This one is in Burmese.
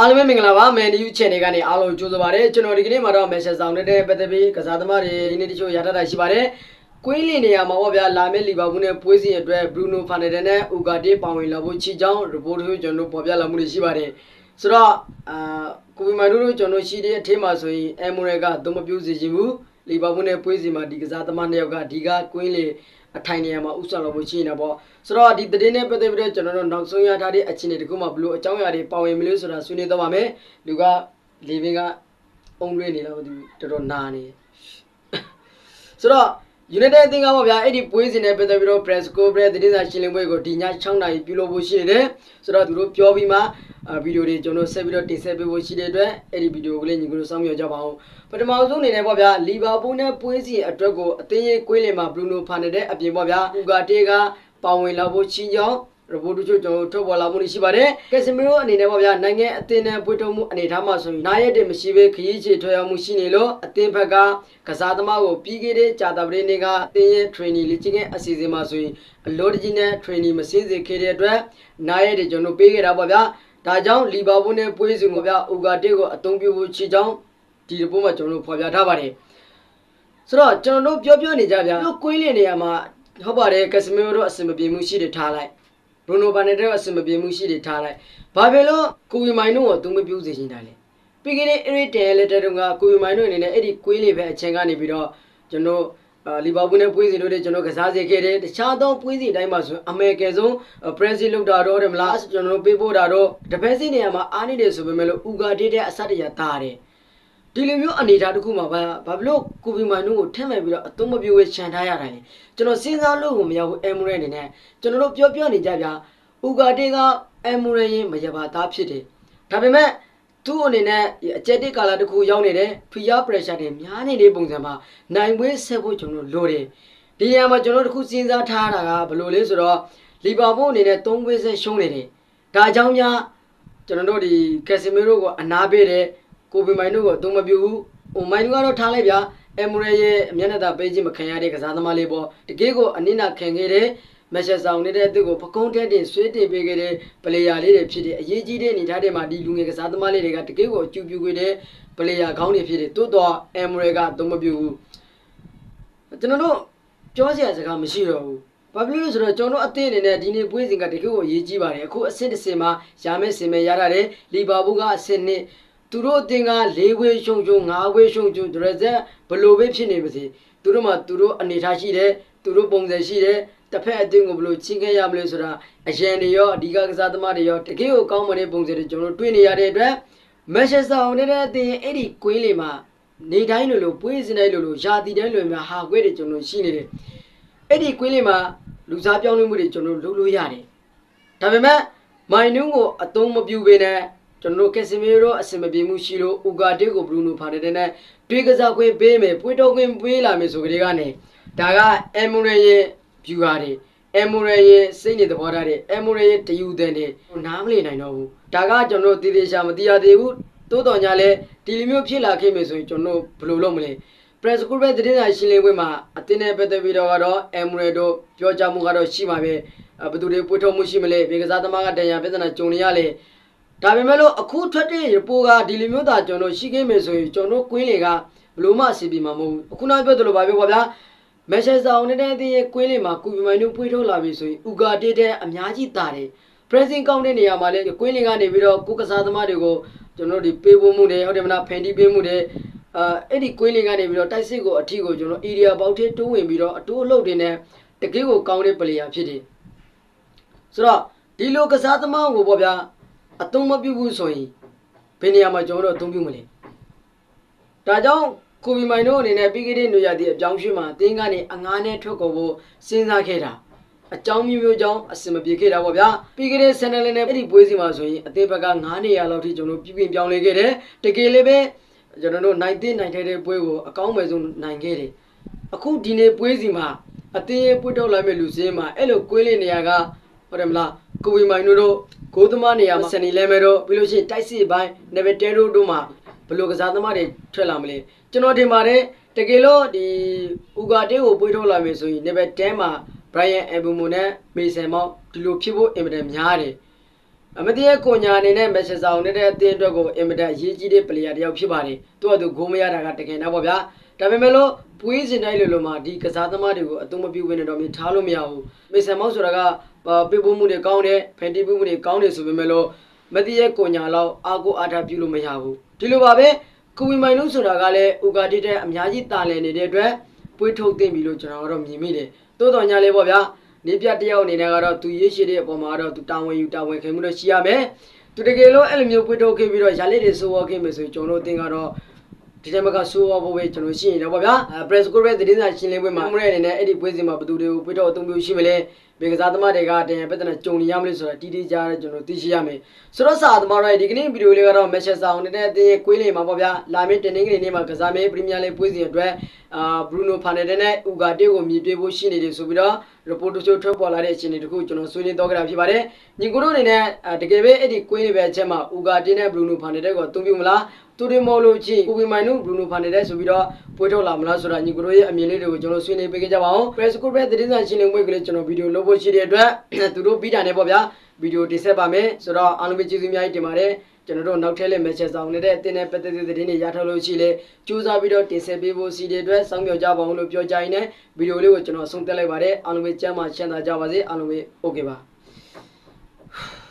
အားလုံးပဲမင်္ဂလာပါမယ်နယူး channel ကနေအားလုံးကြိုဆိုပါရစေကျွန်တော်ဒီကနေ့မှာတော့ message ဆောင်တဲ့ပတ်သက်ပြီးကစားသမားတွေဒီနေ့တချို့ရတတ်တာရှိပါတယ်ကွင်းလင်နေရာမှာပေါ့ဗျာလာမယ့်လီဗာပူးနဲ့ပွဲစဉ်အတွက်ဘရူနိုဖာနယ်ဒန်နဲ့ဥကာတေးပါဝင်လာဖို့ချီချောင်း report တွေကျွန်တော်တို့ပေါ်ပြလာမှုတွေရှိပါတယ်ဆိုတော့အာကိုဗီမိုင်တို့တို့ကျွန်တော်ရှိတဲ့အထင်းမှာဆိုရင်အမိုရဲကအသုံးမပြုစေချင်ဘူး လီဗာပူးနဲ့ပွဲစဉ်မှာဒီကစားသမားနှစ်ယောက်ကဒီကကွင်းလင်အထိုင်နေရာမှာဥဆောင်လာဖို့ရှိနေတာပေါ့ဆိုတော့ဒီသတင်းနဲ့ပတ်သက်ပြီးတော့ကျွန်တော်တို့နောက်ဆုံးရထားတဲ့အခြေအနေတခုမှဘလို့အကြောင်းအရာတွေပါဝင်မလို့ဆိုတာဆွေးနွေးတော့ပါမယ်လူကလေဗင်ကအုံရွေးနေလားမသိဘူးတော်တော်နာနေဆိုတော့ United အသင်းကပေါ့ဗျာအဲ့ဒီပွဲစဉ်နဲ့ပတ်သက်ပြီးတော့ press conference သတင်းစာရှင်းလင်းပွဲကိုဒီည6နာရီပြုလုပ်ဖို့ရှိနေတယ်ဆိုတော့သူတို့ပြောပြီးမှအာဗီဒီယိုတွေကျွန်တော်ဆက်ပြီးတော့တင်ဆက်ပေးဖို့ရှိတဲ့အတွက်အဲ့ဒီဗီဒီယိုကိုလည်းညီကိုတို့စောင့်မျှော်ကြပါအောင်ပထမဆုံးအနေနဲ့ပေါ့ဗျာလီဗာပူးနဲ့ပွဲစဉ်အတွက်ကိုအသင်းရဲ့ကွင်းလင်မှာဘရူနိုဖာနယ်တဲ့အပြင်ပေါ့ဗျာဥဂါတေးကပါဝင်လာဖို့ချင်းကြောင်း report တို့ကျွန်တော်ထုတ်ပေါ်လာမှုရှိပါတယ်။ကက်စမီရိုအနေနဲ့ပေါ့ဗျာနိုင်ငံအသင်းနဲ့ပွေထုံမှုအနေထားမှာဆိုရင်နားရက်တည်းမရှိဘဲခရီးချေထွက်ရောက်မှုရှိနေလို့အသင်းဘက်ကကစားသမားကိုပြီးခဲ့တဲ့ကြာသပတေးနေ့ကအသင်းရဲ့ training လေ့ကျင့်ခန်းအစီအစဉ်မှာဆိုရင်အလို့တကြီးနဲ့ training မစင်းစေခဲ့တဲ့အတွက်နားရက်တည်းကျွန်တော်ပေးခဲ့တာပေါ့ဗျာ။ဒါကြောင့်လီဗာပူးနဲ့ပွဲစဉ်ကိုဗျာဥဂါတေးကိုအသုံးပြုဖို့ချီကြောင်းဒီ report မှာကျွန်တော်တို့ဖော်ပြထားပါတယ်။ဆိုတော့ကျွန်တော်တို့ပြောပြနေကြဗျာ။တို့ကွင်းလင်နေရာမှာဟုတ်ပါတယ်ကက်စမီရိုတို့အဆင်မပြေမှုရှိတယ်ထားလိုက်။ ဘရိုနိုဘာနဲ့တဲ့အဆင်မပြေမှုရှိတွေထားလိုက်ဘာဖြစ်လို့ကိုဝီမိုင်တို့ကိုသူမပြုစေချင်တာလဲပြီးခဲ့တဲ့ Eric Ten လက်ထက်တုန်းကကိုဝီမိုင်တို့အနေနဲ့အဲ့ဒီကွေးလေးပဲအချိန်ကနေပြီးတော့ကျွန်တော်အာလီဗာပူးနဲ့ပွေးစီတို့တွေကျွန်တော်ကစားစေခဲ့တယ်တခြားသောပွေးစီတိုင်းမှာဆိုအမေရိကန်ဆုံးပရန်စီလောက်တာတော့တယ်မလားကျွန်တော်ပေးဖို့တာတော့တပည့်စီနေရာမှာအားနေတယ်ဆိုပေမဲ့လို့ဥဂါဒေတဲ့အဆက်တရတားတယ် ဒီလိုမျိုးအနေအထားတစ်ခုမှာဘာဘာဖြစ်လို့ကိုဗီမိုင်တို့ကိုထက်မဲ့ပြီးတော့အသုံးမပြုဝဲခြံထားရတာလဲကျွန်တော်စဉ်းစားလို့ကိုမရဘူးအမ်မရဲအနေနဲ့ကျွန်တော်တို့ပြောပြောနေကြဗျာဥဂါတေကအမ်မရဲရင်မရပါသားဖြစ်တယ်ဒါပေမဲ့သူ့အနေနဲ့အကျက်တိကာလာတစ်ခုရောက်နေတယ်ဖီယာပရက်ရှာတွေများနေတဲ့ပုံစံမှာနိုင်ပွဲဆက်ဖို့ကျွန်တော်လိုတယ်ဒီနေရာမှာကျွန်တော်တို့တစ်ခုစဉ်းစားထားတာကဘယ်လိုလဲဆိုတော့လီဗာပူးအနေနဲ့၃ပွဲဆက်ရှုံးနေတယ်ဒါကြောင့်များကျွန်တော်တို့ဒီကက်ဆီမီရိုကိုအနာပေးတယ် ကိုပင်မိုင်တို့ကိုအသုံးမပြုဘူးဟိုမိုင်တို့ကတော့ထားလိုက်ဗျာအမ်မရဲရဲ့အမျက်နှာသာပေးခြင်းမခံရတဲ့ကစားသမားလေးပေါ့တကယ်ကိုအနစ်နာခံခဲ့တဲ့မက်ဆက်ဆောင်နေတဲ့သူ့ကိုပကုံးတက်တင်ဆွေးတင်ပေးခဲ့တဲ့ပလေယာလေးတွေဖြစ်တယ်အရေးကြီးတဲ့အနေထားတွေမှာဒီလူငယ်ကစားသမားလေးတွေကတကယ်ကိုအကျူပြူခဲ့တဲ့ပလေယာခေါင်းတွေဖြစ်တယ်တိုးတော့အမ်မရဲကအသုံးမပြုဘူးကျွန်တော်တို့ပြောစရာစကားမရှိတော့ဘူးဘာဖြစ်လို့လဲဆိုတော့ကျွန်တော်တို့အသင်းအနေနဲ့ဒီနေ့ပွဲစဉ်ကတကယ်ကိုအရေးကြီးပါတယ်အခုအဆင့်တစ်ဆင့်မှာရာမဲစင်မဲရရတယ်လီဗာပူးကအဆင့်နှစ် သူတို့အတင်က၄ဝေးရှုံရှုံ၅ဝေးရှုံရှုံဒရဇက်ဘလို့ပဲဖြစ်နေပါစေသူတို့မှာသူတို့အနေထားရှိတယ်သူတို့ပုံစံရှိတယ်တစ်ဖက်အတင်ကိုဘလို့ချင်းခဲ့ရမလဲဆိုတာအရန်တွေရောအဓိကကစားသမားတွေရောတကယ်ကိုကောင်းမတဲ့ပုံစံတွေကျွန်တော်တို့တွေ့နေရတဲ့အတွက်မက်ချက်ဆောင်နေတဲ့အတင်အဲ့ဒီကွင်းလေးမှာနေတိုင်းလိုလိုပွေးစင်တိုင်းလိုလိုယာတီတိုင်းလိုများဟာခွဲတွေကျွန်တော်ရှိနေတယ်အဲ့ဒီကွင်းလေးမှာလူစားပြောင်းလဲမှုတွေကျွန်တော်တို့လုပ်လို့ရတယ်ဒါပေမဲ့မိုင်နုံကိုအသုံးမပြုဘဲနဲ့ ကျွန်တော်တို့ကက်စမီရိုအဆင်မပြေမှုရှိလို့ဥကာတေကိုဘရူနိုဖာနယ်တဲ့နဲ့တွေးကစားခွင့်ပေးမယ်ပွေတော့ခွင့်ပေးလာမယ်ဆိုကြတဲ့ကနေဒါကအမ်မူရရဲ့ viewer တွေအမ်မူရရဲ့စိတ်နေသဘောထားတွေအမ်မူရရဲ့တယူတန်တွေနားမလည်နိုင်တော့ဘူးဒါကကျွန်တော်တို့တည်တည်ရှာမသိရသေးဘူးတိုးတော်ညာလဲဒီလိုမျိုးဖြစ်လာခဲ့မယ်ဆိုရင်ကျွန်တော်တို့ဘယ်လိုလုပ်မလဲ press school ပဲသတင်းစာရှင်းလင်းပွဲမှာအတင်းနဲ့ပတ်သက်ပြီးတော့ကတော့ Emerald ပြောကြားမှုကတော့ရှိမှာပဲအဲဘယ်သူတွေပွေထုတ်မှုရှိမလဲဘေကစားသမားကတန်ရာပြဿနာကြုံနေရလေ ဒါပေမဲ့လို့အခုထွက်တဲ့ report ကဒီလိုမျိုးသာကျွန်တော်ရှိခဲ့မယ်ဆိုရင်ကျွန်တော်ကွင်းလေကဘလို့မှအစီအပြေမှာမဟုတ်ဘူးအခုနောက်ပြောသလိုပါပဲကွာဗျာမက်ဆက်ဆောင်နေတဲ့တင်းရဲ့ကွင်းလေမှာကူပီမိုင်တို့ပွေထုတ်လာပြီဆိုရင်ဥကာတေးတဲ့အများကြီးတာတယ် pressing ကောင်းတဲ့နေရာမှာလည်းကွင်းလေကနေပြီးတော့ကိုကစားသမားတွေကိုကျွန်တော်တို့ဒီပေးဖို့မှုတွေဟုတ်တယ်မလားဖန်တီးပေးမှုတွေအာအဲ့ဒီကွင်းလေးကနေပြီးတော့တိုက်စစ်ကိုအထီကိုကျွန်တော် area ပေါက်ထဲတိုးဝင်ပြီးတော့အတိုးအလုတ်တွေနဲ့တကယ်ကိုကောင်းတဲ့ player ဖြစ်တယ်ဆိုတော့ဒီလိုကစားသမားကိုပေါ့ဗျာ အသုံးမပြုဘူးဆိုရင်ဘယ်နေရာမှာကျွန်တော်တို့အသုံးပြုမလဲဒါကြောင့်ကိုဗီမိုင်တို့အနေနဲ့ပြီးခဲ့တဲ့နေရာဒီအကြောင်းရှိမှတင်းကနေအငားနဲ့ထွက်ကုန်ဖို့စဉ်းစားခဲ့တာအကြောင်းမျိုးမျိုးကြောင့်အစင်မပြေခဲ့တာပေါ့ဗျာပြီးခဲ့တဲ့ဆန်နယ်လင်းနဲ့အဲ့ဒီပွဲစီမှာဆိုရင်အသေးဘက်က9နေရာလောက်ထိကျွန်တော်ပြပြပြောင်းလဲခဲ့တယ်တကယ်လည်းပဲကျွန်တော်တို့နိုင်တဲ့နိုင်တဲ့တဲ့ပွဲကိုအကောင်းမဲ့ဆုံးနိုင်ခဲ့တယ်အခုဒီနေ့ပွဲစီမှာအတင်းရဲ့ပွတ်တော့လိုက်မဲ့လူစင်းမှာအဲ့လိုကွေးလေးနေရာကဟုတ်တယ်မလား ကိုဝီမိုင်တို့တို့ဂိုးသမားနေရာမှာစနီလဲမဲတို့ပြီးလို့ရှိရင်တိုက်စစ်ပိုင်းနေဗတဲတို့တို့မှာဘယ်လိုကစားသမားတွေထွက်လာမလဲကျွန်တော်တင်ပါတယ်တကယ်လို့ဒီဥဂါတေးကိုပွေးထုတ်လာမယ်ဆိုရင်နေဗတဲမှာဘရိုင်ယန်အဘူမိုနဲ့မေဆန်မောက်ဒီလိုဖြစ်ဖို့အင်မတန်များတယ်အမတည့်ရဲ့ကိုညာအနေနဲ့မက်ဆေ့ဆောင်နေတဲ့အတင်းအတွက်ကိုအင်မတန်အရေးကြီးတဲ့ပလေယာတစ်ယောက်ဖြစ်ပါတယ်သူကသူဂိုးမရတာကတကယ်တော့ပေါ့ဗျာ ဒါပေမဲ့လို့ပွေးစင်တိုင်းလိုလိုမှာဒီကစားသမားတွေကိုအသုံးမပြုဝင်နေတော့မြင်ထားလို့မရဘူးမေဆန်မောက်ဆိုတာကပေးပို့မှုတွေကောင်းတယ်ဖန်တီးမှုတွေကောင်းတယ်ဆိုပေမဲ့လို့မတည့်ရဲ့ကိုညာလောက်အာကိုအားထားပြုလို့မရဘူးဒီလိုပါပဲကိုဝီမိုင်လုံးဆိုတာကလည်းဥကာတိတဲ့အများကြီးတာလည်နေတဲ့အတွက်ပွေးထုတ်သိမ့်ပြီလို့ကျွန်တော်ကတော့မြင်မိတယ်တိုးတော်ညာလေးပေါ့ဗျာနေပြတယောက်အနေနဲ့ကတော့သူရေးရှိတဲ့အပေါ်မှာတော့သူတာဝန်ယူတာဝန်ခံမှုတော့ရှိရမယ်သူတကယ်လို့အဲ့လိုမျိုးပွေထုတ်ခဲ့ပြီးတော့ရာလေးတွေစိုးဝါခဲ့မယ်ဆိုရင်ကျွန်တော်တို့အသင်ကတော့ ဒီတိုင်းမှာကစိုးဝါဖို့ပဲကျွန်တော်ရှိရင်တော့ဗောဗျာအဲ press corps ရဲ့သတင်းစာရှင်းလင်းပွဲမှာမရတဲ့အနေနဲ့အဲ့ဒီပွဲစဉ်မှာဘယ်သူတွေကိုပွေထုတ်အသုံးပြုရှိမလဲဘေကစားသမားတွေကတင်ပြဿနာကြုံနေရမလို့ဆိုတာတီးတီးကြားကျွန်တော်သိရှိရမယ်ဆိုတော့စာသမားတွေဒီကနေ့ဗီဒီယိုလေးကတော့ Manchester United အသင်းရဲ့ကွေးလေးမှာပေါ့ဗျာလာမင်းတင်နေကလေးနေ့မှာကစားမယ်ပရီးမီးယားလိပွဲစဉ်အတွက်အာဘရူနိုဖာနယ်ဒန်နဲ့ဥဂါတေကိုမြည်ပြေးဖို့ရှိနေတယ်ဆိုပြီးတော့ report တချို့ထွက်ပေါ်လာတဲ့အခြေအနေတခုကျွန်တော်ဆွေးနွေးတော့ကြတာဖြစ်ပါတယ်ညီကိုတို့အနေနဲ့အာတကယ်ပဲအဲ့ဒီကွေးလေးပဲအချက်မှာဥဂါတေနဲ့ဘရူနိုဖာနယ်ဒန်ကိုအသုံးပြုမလားသူတွေမဟုတ်လို့ချင်းကိုပီမိုင်နုဘရူနိုဖာနယ်ဒန်ဆိုပြီးတော့ပွဲထုတ်လာမလားဆိုတာညီကိုတို့ရဲ့အမြင်လေးတွေကိုကျွန်တော်ဆွေးနွေးပေးကြကြပါအောင် press corps ရဲ့သတင်းစာရှင်းလင်းပွဲကလေးကျွန်တော်ဗီဒီယိုလုပ်ဖို့ရှိတဲ့အတွက်သူတို့ပြီးတာနဲ့ပေါ့ဗျာဗီဒီယိုတင်ဆက်ပါမယ်ဆိုတော့အားလုံးပဲကျေးဇူးအများကြီးတင်ပါတယ်ကျွန်တော်တို့နောက်ထပ်လည်း message ဆောင်နေတဲ့အတင်းနဲ့ပတ်သက်တဲ့သတင်းတွေရထားလို့ရှိလေစူးစမ်းပြီးတော့တင်ဆက်ပေးဖို့စီတဲ့အတွက်စောင့်မျှော်ကြပါအောင်လို့ပြောကြရင်းနဲ့ဗီဒီယိုလေးကိုကျွန်တော်ဆုံးသက်လိုက်ပါတယ်အားလုံးပဲကျမ်းမာချမ်းသာကြပါစေအားလုံးပဲ okay ပါမလေးနာ